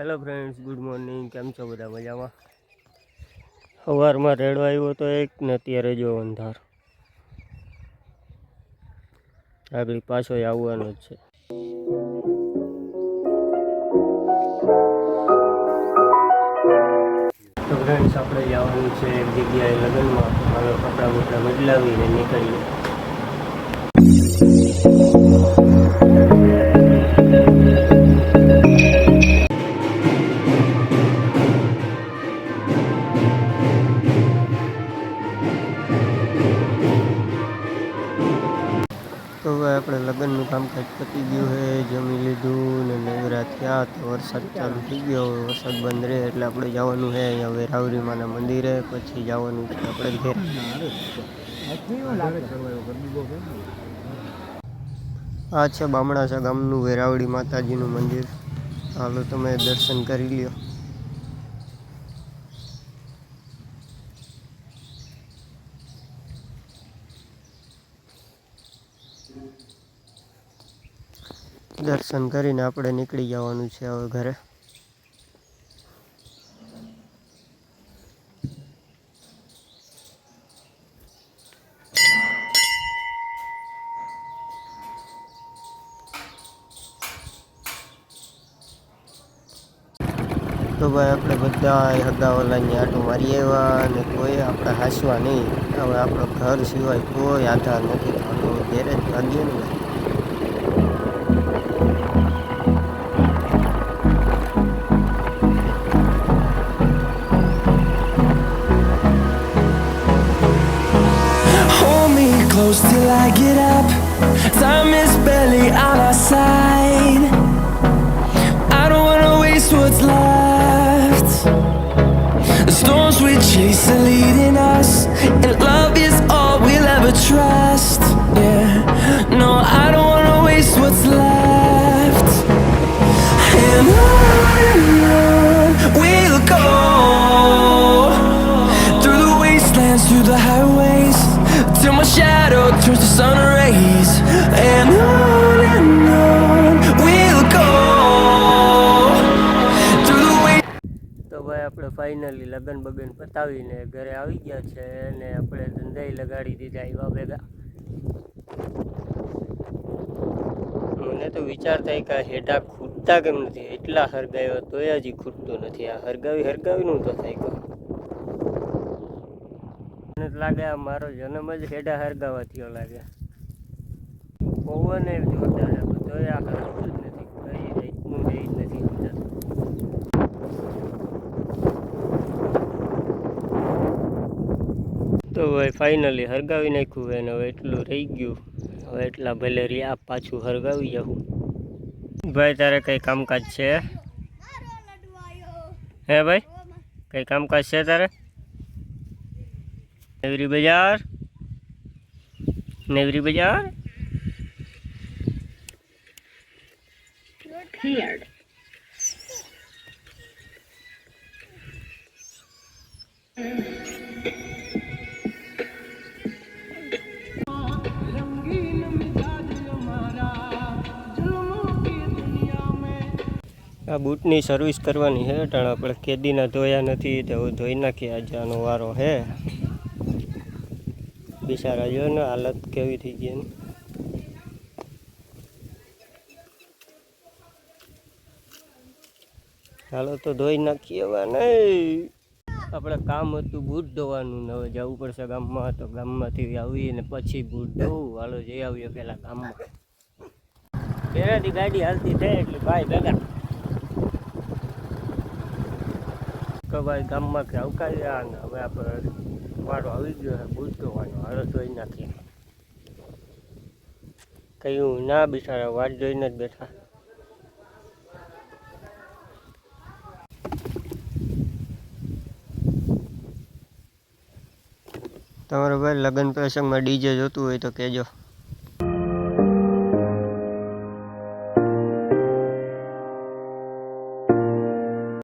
Hello friends good morning કેમ છો બધા મજામાં? સવારમાં રેડો આવ્યો તો એક ને અત્યારે જો અંધાર. આગળ પાછો આવવાનો જ છે. તો ફ્રેન્ડ્સ આપણે જવાનું છે એક જગ્યાએ લગ્નમાં. હવે કપડાં બપડા બદલાવીને નીકળીએ. તો હવે આપણે લગ્નનું કામકાજ પતી ગયું છે, જમી લીધું ને નવરા થયા તો વરસાદ ચાલુ થઈ ગયો. વરસાદ બંધ રહે એટલે આપણે જવાનું છે અહીંયા વેરાવરીમાંના મંદિરે, પછી જવાનું છે આપણે ઘેર. આ છે બામણાસા ગામનું વેરાવળી માતાજીનું મંદિર. હાલો તમે દર્શન કરી લ્યો. દર્શન કરીને આપણે નીકળી જવાનું છે હવે ઘરે. તો ભાઈ આપણે બધા હગાવાલાની આટો મારી આવ્યા અને કોઈ આપણે હાંસવા નહીં. હવે આપણો ઘર સિવાય કોઈ આધાર નથી. ઘેરે જ ભાગીએ ને close till I get up. Time is barely on turns to sun rays. And on. તો ભાઈ, આપણે ફાઇનલી લગન બગન પતાવીને ઘરે આવી ગયા છે અને આપણે ધંધાઈ લગાડી દીધા એવા ભેગા મને તો વિચાર થાય કે હેઠા ખૂટતા કેમ નથી એટલા હરગાવ્યો તોય હજી ખૂટતો નથી આ હરગાવી હરગાવીનું તો થાય કહો મને લાગે આ મારો જન્મ જ હેડા હરગાવા થયો લાગે. પવન એ જોરદાર આ જ નથી. કઈ રીતનું એ જ નથી સમજાતું તો ભાઈ ફાઇનલી હરગાવી નાખ્યું એને હવે એટલું રહી ગયું. હવે એટલા ભલે રહ્યા પાછું હરગાવી જાઉં. ભાઈ તારે કઈ કામકાજ છે? હે ભાઈ? કઈ કામકાજ છે તારે? નેવરી બજાર? નેવરી બજાર? આ બૂટની સર્વિસ કરવાની છે ટાણ આપણે કેદીના ધોયા નથી તો ધોઈ નાખીએ આજે આનો વારો હે. બિચારા, જો ને હાલત કેવી થઈ ગઈ એની. હાલો તો ધોઈ નાખીએ હવે નહીં આપણે કામ હતું બૂટ ધોવાનું ને હવે જવું પડશે ગામમાં, તો ગામમાંથી આવીએ ને પછી બૂટ ધોવું હાલો જઈ આવીએ પહેલાં ગામમાં. પહેલાંથી ગાડી હાલતી થાય એટલે ભાઈ ભેગા. કે ભાઈ ગામમાં કે અવકાવ્યા ને હવે આપણે વાળો આવી ગયો છે બૂટ ધોવાનો હાલો જોઈ નાખીએ કહ્યું ના બિચારા વાટ જોઈને જ બેઠા. તમારે ભાઈ લગ્ન પ્રસંગમાં ડીજે જોતું હોય તો કહેજો.